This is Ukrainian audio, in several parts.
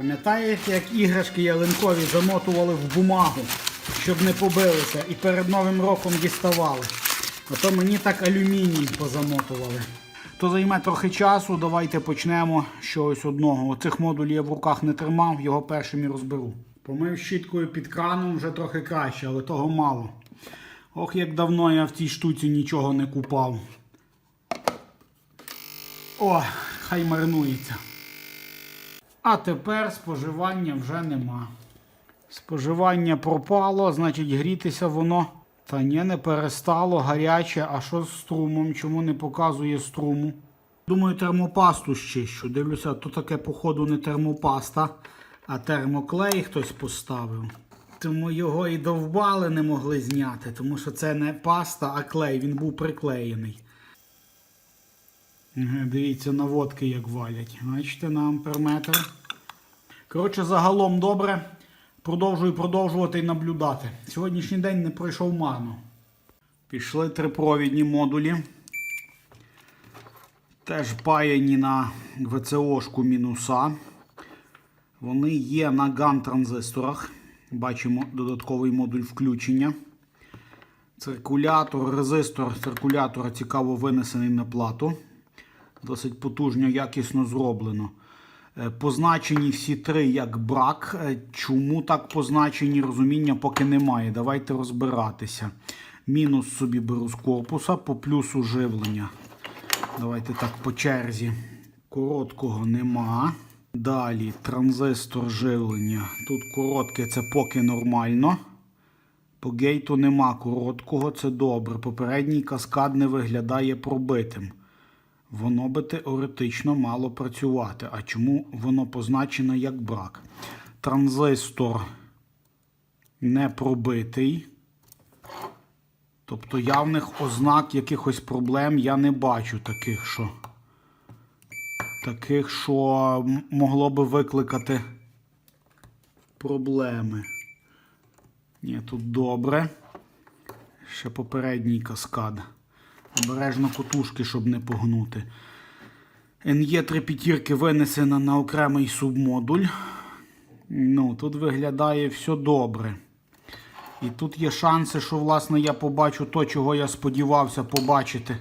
Пам'ятаєте, як іграшки ялинкові замотували в бумагу, щоб не побилися, і перед Новим роком діставали. Ото мені так алюміній позамотували. То займе трохи часу, давайте почнемо з чогось одного. Оцих модулів я в руках не тримав, його першим і розберу. Помив щіткою під краном вже трохи краще, але того мало. Ох, як давно я в цій штуці нічого не купав. О, хай маринується. А тепер споживання вже нема. Споживання пропало, значить грітися воно. Та ні, не перестало, гаряче. А що з струмом? Чому не показує струму? Думаю, термопасту щищу. Дивлюся, то таке, походу, не термопаста, а термоклей хтось поставив. Тому його і довбали не могли зняти, тому що це не паста, а клей. Він був приклеєний. Дивіться, наводки як валять. Бачите, на амперметр. Коротше, загалом добре. Продовжую продовжувати і наблюдати. Сьогоднішній день не пройшов марно. Пішли трипровідні модулі. Теж паяні на ВЦОшку мінуса. Вони є на GAN-транзисторах. Бачимо додатковий модуль включення. Циркулятор, резистор циркулятора цікаво винесений на плату. Досить потужно, якісно зроблено. Е, Позначені всі три як брак. Е, Чому так позначені, розуміння поки немає. Давайте розбиратися. Мінус собі беру з корпуса, по плюсу живлення. Давайте так по черзі. Короткого нема. Далі транзистор живлення. Тут коротке це поки нормально. По гейту нема короткого, це добре. Попередній каскад не виглядає пробитим. Воно би теоретично мало працювати. А чому воно позначено як брак? Транзистор не пробитий. Тобто явних ознак якихось проблем я не бачу таких, що таких, що могло би викликати проблеми. Ні, тут добре. Ще попередній каскад. Обережно котушки, щоб не погнути. NE 3 п'ятірки винесена на окремий субмодуль. Ну, тут виглядає все добре. І тут є шанси, що власне я побачу то, чого я сподівався побачити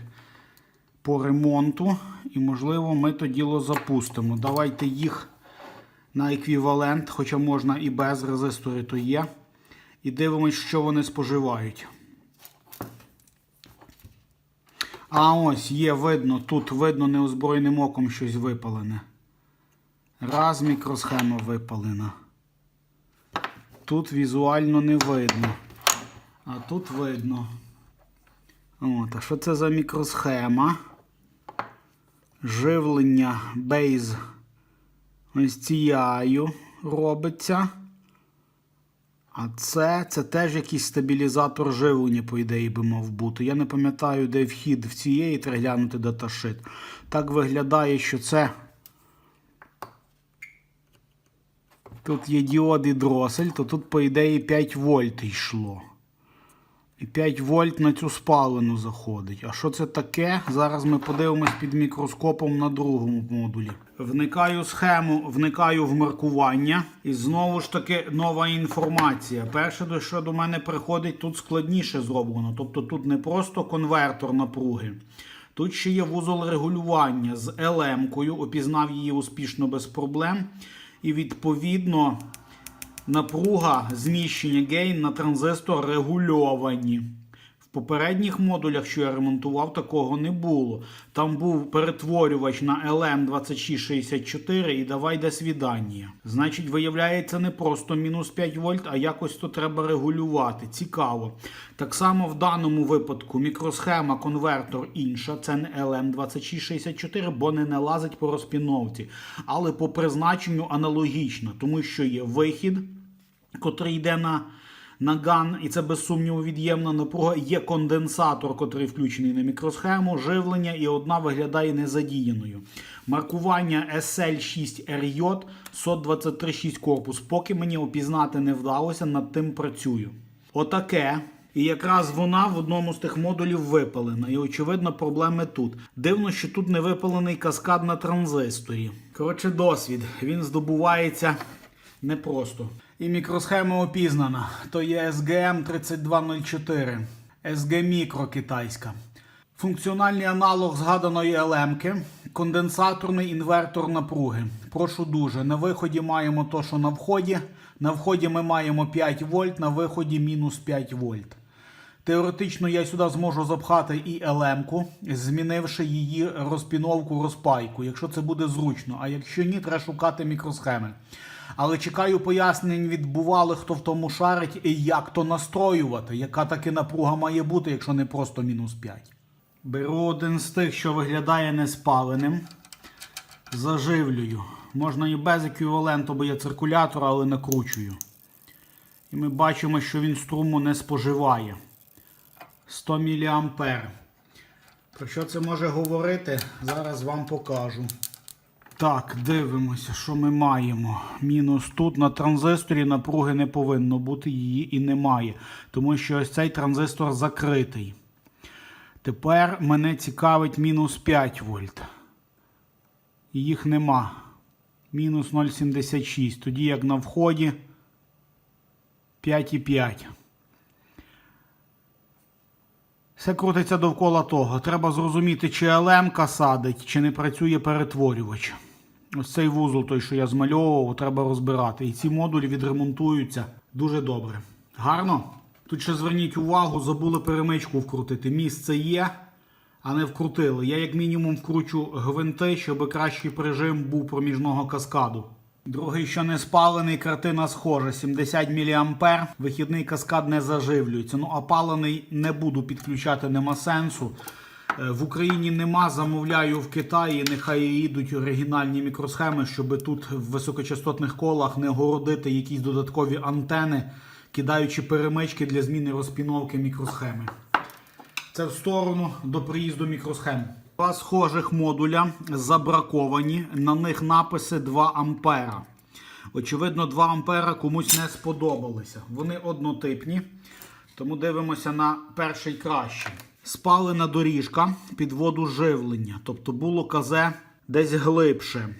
по ремонту. І, можливо, ми то діло запустимо. Давайте їх на еквівалент, хоча можна і без резистори то є. І дивимось, що вони споживають. А ось є видно, тут видно неозброєним оком щось випалене. Раз мікросхема випалена. Тут візуально не видно. А тут видно. От, а що це за мікросхема? Живлення бейз ось цією робиться. А це, це теж якийсь стабілізатор живлення, по ідеї би мав бути. Я не пам'ятаю, де вхід в цієї, треба глянути даташит. Так виглядає, що це. Тут є діод і дросель, то тут, по ідеї, 5 вольт йшло. І 5 вольт на цю спалену заходить. А що це таке? Зараз ми подивимось під мікроскопом на другому модулі. Вникаю схему, вникаю в маркування. І знову ж таки нова інформація. Перше, що до мене приходить, тут складніше зроблено. Тобто тут не просто конвертор напруги. Тут ще є вузол регулювання з LM-кою, опізнав її успішно без проблем. І відповідно напруга зміщення гейн на транзистор регульовані. В попередніх модулях, що я ремонтував, такого не було. Там був перетворювач на LM2664 і давай до свідання. Значить, виявляється, не просто мінус 5 вольт, а якось то треба регулювати. Цікаво. Так само в даному випадку мікросхема конвертор інша, це не LM2664, бо не налазить по розпіновці. Але по призначенню аналогічно, тому що є вихід котрий йде на, на ган, і це без сумніву від'ємна напруга. Є конденсатор, котрий включений на мікросхему, живлення, і одна виглядає незадіяною. Маркування SL6RJ 123.6 корпус. Поки мені опізнати не вдалося, над тим працюю. Отаке. І якраз вона в одному з тих модулів випалена. І очевидно, проблеми тут. Дивно, що тут не випалений каскад на транзисторі. Коротше, досвід. Він здобувається непросто. І мікросхема опізнана. То є SGM 3204. SG Micro китайська. Функціональний аналог згаданої елемки, конденсаторний інвертор напруги. Прошу дуже. На виході маємо то, що на вході. На вході ми маємо 5 вольт, на виході мінус 5 вольт. Теоретично я сюди зможу запхати і елемку, змінивши її розпіновку розпайку, якщо це буде зручно. А якщо ні, треба шукати мікросхеми. Але чекаю пояснень від бувалих, хто в тому шарить, і як то настроювати, яка таки напруга має бути, якщо не просто мінус 5. Беру один з тих, що виглядає неспаленим. Заживлюю. Можна і без еквіваленту, бо є циркулятор, але накручую. І ми бачимо, що він струму не споживає. 100 мА. Про що це може говорити? Зараз вам покажу. Так, дивимося, що ми маємо. Мінус тут на транзисторі напруги не повинно бути, її і немає. Тому що ось цей транзистор закритий. Тепер мене цікавить мінус 5 вольт. Їх нема. Мінус 0,76. Тоді як на вході 5,5. Все крутиться довкола того. Треба зрозуміти, чи ЛМ садить, чи не працює перетворювач. Ось цей вузол, той, що я змальовував, треба розбирати. І ці модулі відремонтуються дуже добре. Гарно? Тут ще зверніть увагу, забули перемичку вкрутити. Місце є, а не вкрутили. Я як мінімум вкручу гвинти, щоб кращий прижим був проміжного каскаду. Другий, що не спалений, картина схожа. 70 мА. Вихідний каскад не заживлюється. Ну, а палений не буду підключати, нема сенсу. Е, В Україні нема, замовляю в Китаї. Нехай їдуть оригінальні мікросхеми, щоб тут в високочастотних колах не городити якісь додаткові антени, кидаючи перемички для зміни розпіновки мікросхеми. Це в сторону до приїзду мікросхем. Два схожих модуля забраковані. На них написи 2 ампера. Очевидно, 2 ампера комусь не сподобалися. Вони однотипні. Тому дивимося на перший кращий. Спалена доріжка під воду живлення. Тобто було КЗ десь глибше.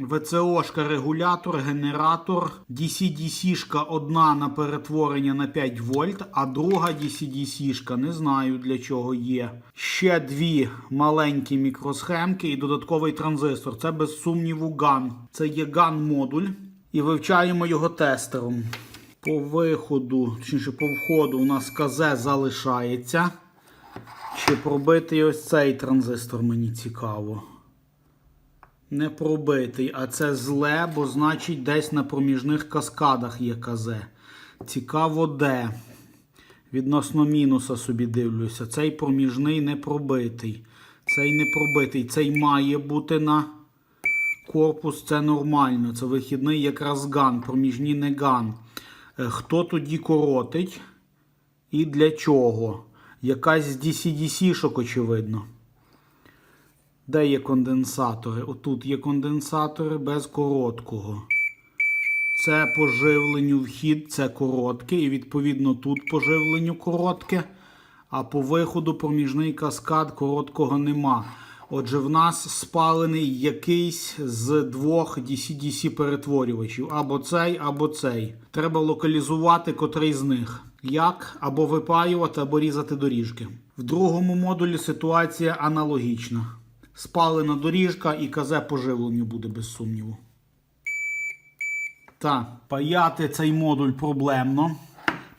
ВЦОшка регулятор, генератор, DC-DC-шка одна на перетворення на 5 вольт, а друга DC-DC-шка, не знаю для чого є. Ще дві маленькі мікросхемки і додатковий транзистор. Це без сумніву GAN. Це є GAN-модуль. І вивчаємо його тестером. По виходу, точніше по входу, у нас КЗ залишається. Чи пробитий ось цей транзистор, мені цікаво. Не пробитий, а це зле, бо значить десь на проміжних каскадах є КЗ. Цікаво, де. Відносно мінуса собі дивлюся. Цей проміжний не пробитий. Цей не пробитий. Цей має бути на корпус. Це нормально. Це вихідний якраз ган. Проміжні не ган. Е, Хто тоді коротить? І для чого? Якась з DC-DC-шок, очевидно. Де є конденсатори? Отут є конденсатори без короткого. Це по живленню вхід, це коротке, і відповідно тут по живленню коротке. А по виходу проміжний каскад короткого нема. Отже, в нас спалений якийсь з двох DC-DC перетворювачів. Або цей, або цей. Треба локалізувати котрий з них. Як або випаювати, або різати доріжки. В другому модулі ситуація аналогічна. Спалена доріжка і КЗ поживленню буде без сумніву. Так, паяти цей модуль проблемно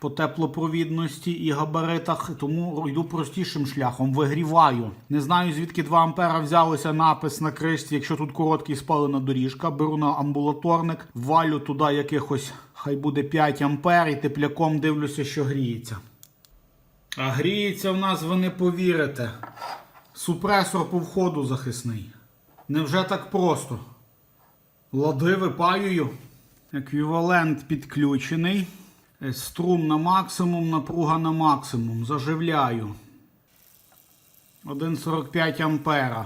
по теплопровідності і габаритах, тому йду простішим шляхом, вигріваю. Не знаю, звідки 2 ампера взялося напис на кришці, якщо тут короткий спалена доріжка. Беру на амбулаторник, валю туди якихось, хай буде 5 ампер і тепляком дивлюся, що гріється. А гріється в нас, ви не повірите. Супресор по входу захисний. Невже так просто? Лади випаюю. Еквівалент підключений. Е, Струм на максимум, напруга на максимум. Заживляю. 1,45 ампера.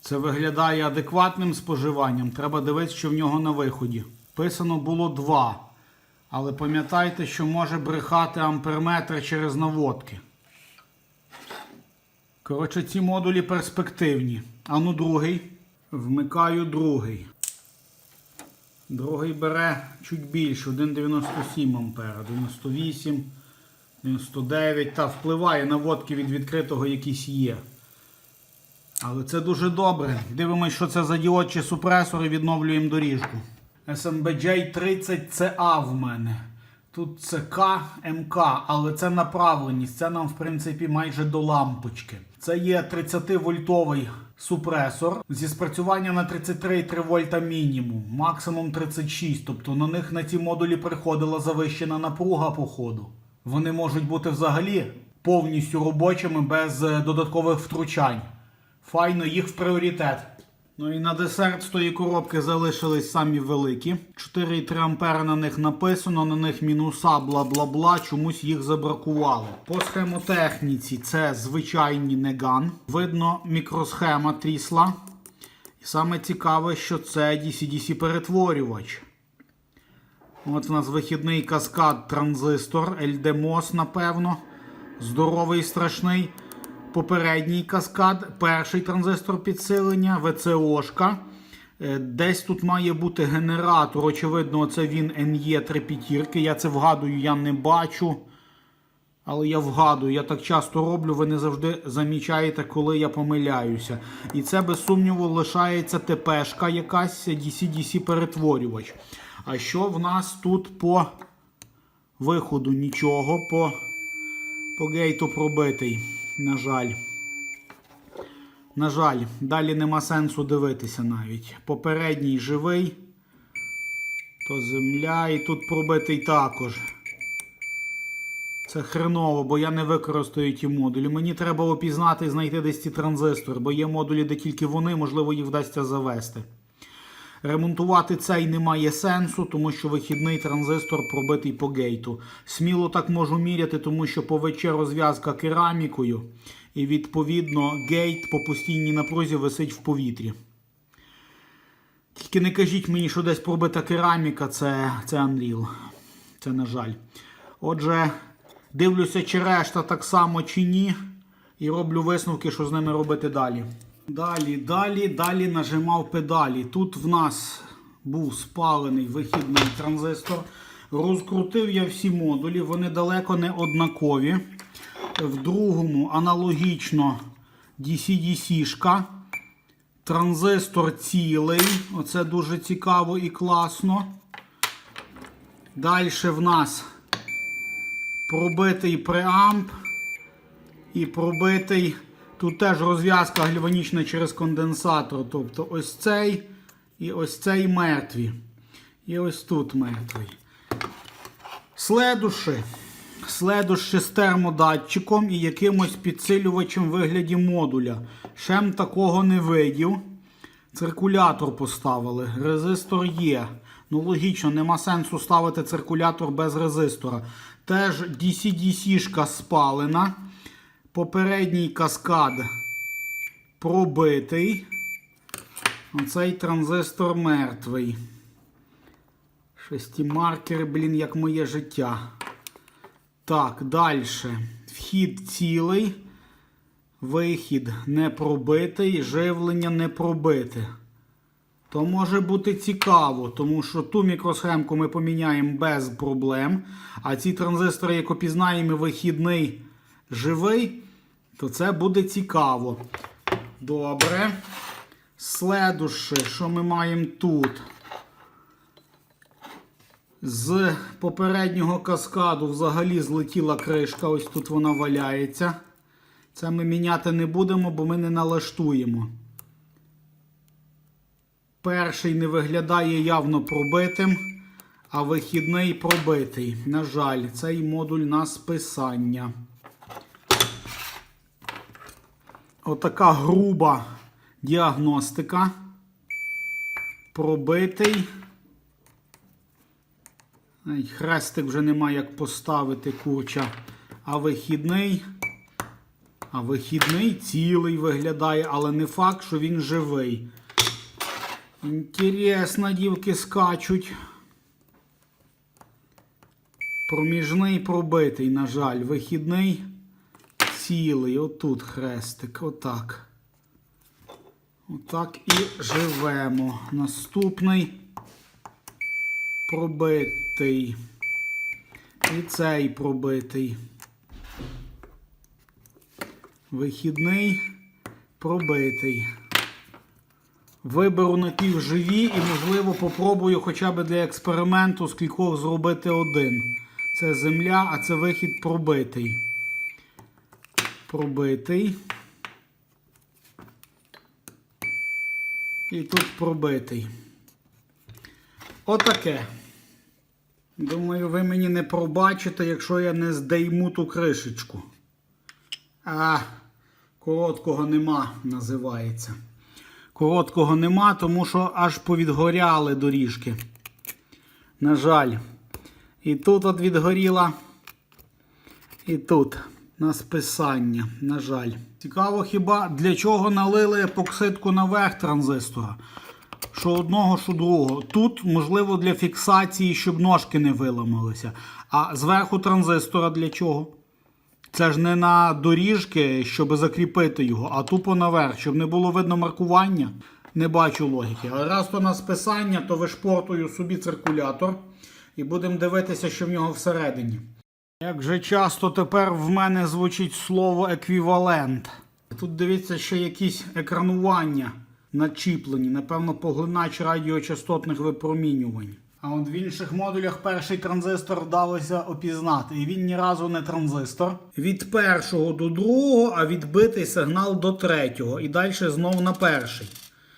Це виглядає адекватним споживанням. Треба дивитися, що в нього на виході. Писано було 2. Але пам'ятайте, що може брехати амперметр через наводки. Коротше, ці модулі перспективні. А ну другий. Вмикаю другий. Другий бере чуть більше, 1,97 ампера, 98, 99. Та впливає на водки від відкритого якісь є. Але це дуже добре. Дивимось, що це за діод чи супресор і відновлюємо доріжку. SMBJ 30CA в мене. Тут це К, МК, але це направленість. Це нам, в принципі, майже до лампочки. Це є 30-вольтовий супресор зі спрацювання на 33,3 вольта мінімум, максимум 36. Тобто на них на ці модулі приходила завищена напруга по ходу. Вони можуть бути взагалі повністю робочими без е, додаткових втручань. Файно їх в пріоритет. Ну і на десерт з тої коробки залишились самі великі. 4,3 ампера на них написано, на них мінуса, бла бла бла. Чомусь їх забракувало. По схемотехніці це звичайні неган. Видно, мікросхема трісла. І саме цікаве, що це DC-DC перетворювач. От у нас вихідний каскад транзистор, LDMOS, напевно. Здоровий страшний. Попередній каскад, перший транзистор підсилення, ВЦОшка. Е, Десь тут має бути генератор. Очевидно, це він NE 3 п'ятірки. Я це вгадую, я не бачу. Але я вгадую, я так часто роблю, ви не завжди замічаєте, коли я помиляюся. І це, без сумніву, лишається ТПшка якась DC-DC перетворювач. А що в нас тут по виходу? Нічого, по, по гейту пробитий. На жаль. На жаль, далі нема сенсу дивитися навіть. Попередній живий. То земля і тут пробитий також. Це хреново, бо я не використаю ті модулі. Мені треба опізнати і знайти десь ці транзистори, бо є модулі, де тільки вони, можливо, їх вдасться завести. Ремонтувати цей немає сенсу, тому що вихідний транзистор пробитий по гейту. Сміло так можу міряти, тому що по ВЧ розв'язка керамікою, і відповідно гейт по постійній напрузі висить в повітрі. Тільки не кажіть мені, що десь пробита кераміка, це, це Unreal. Це на жаль. Отже, дивлюся, чи решта так само, чи ні. І роблю висновки, що з ними робити далі. Далі, далі, далі нажимав педалі. Тут в нас був спалений вихідний транзистор. Розкрутив я всі модулі, вони далеко не однакові. В другому аналогічно DC-DC-шка. Транзистор цілий. Оце дуже цікаво і класно. Далі в нас пробитий преамп і пробитий. Тут теж розв'язка гальванічна через конденсатор. Тобто ось цей і ось цей мертві. І ось тут мертвий. Следуші. Следуші з термодатчиком і якимось підсилювачем в вигляді модуля. Шем такого не видів. Циркулятор поставили. Резистор є. Ну, логічно, нема сенсу ставити циркулятор без резистора. Теж DC-DC-шка спалена. Попередній каскад пробитий. Оцей транзистор мертвий. Шестімаркери, блін, як моє життя. Так, далі. Вхід цілий. Вихід не пробитий, живлення не пробите. То може бути цікаво, тому що ту мікросхемку ми поміняємо без проблем. А ці транзистори, як опізнаємо, вихідний живий, то це буде цікаво. Добре. Следуше, що ми маємо тут? З попереднього каскаду взагалі злетіла кришка, ось тут вона валяється. Це ми міняти не будемо, бо ми не налаштуємо. Перший не виглядає явно пробитим, а вихідний пробитий. На жаль, цей модуль на списання. Отака груба діагностика. Пробитий. Хрестик вже немає як поставити курча. А вихідний. А вихідний цілий виглядає, але не факт, що він живий. Інтересно, дівки скачуть. Проміжний пробитий, на жаль, вихідний цілий. Отут хрестик. Отак. Отак і живемо. Наступний пробитий. І цей пробитий. Вихідний пробитий. Виберу напівживі і, можливо, попробую хоча б для експерименту з кількох зробити один. Це земля, а це вихід пробитий. Пробитий. І тут пробитий. Отаке. Думаю, ви мені не пробачите, якщо я не здейму ту кришечку. А, короткого нема, називається. Короткого нема, тому що аж повідгоряли доріжки. На жаль. І тут от відгоріла. І тут на списання, на жаль. Цікаво хіба для чого налили епоксидку наверх транзистора? Що одного, що другого. Тут, можливо, для фіксації, щоб ножки не виламалися. А зверху транзистора для чого? Це ж не на доріжки, щоб закріпити його, а тупо наверх, щоб не було видно маркування. Не бачу логіки. А раз то на списання, то вишпортую собі циркулятор і будемо дивитися, що в нього всередині. Як же часто тепер в мене звучить слово еквівалент. Тут дивіться ще якісь екранування начіплені, напевно, поглинач радіочастотних випромінювань. А от в інших модулях перший транзистор вдалося опізнати. І він ні разу не транзистор. Від першого до другого, а відбитий сигнал до третього. І далі знов на перший.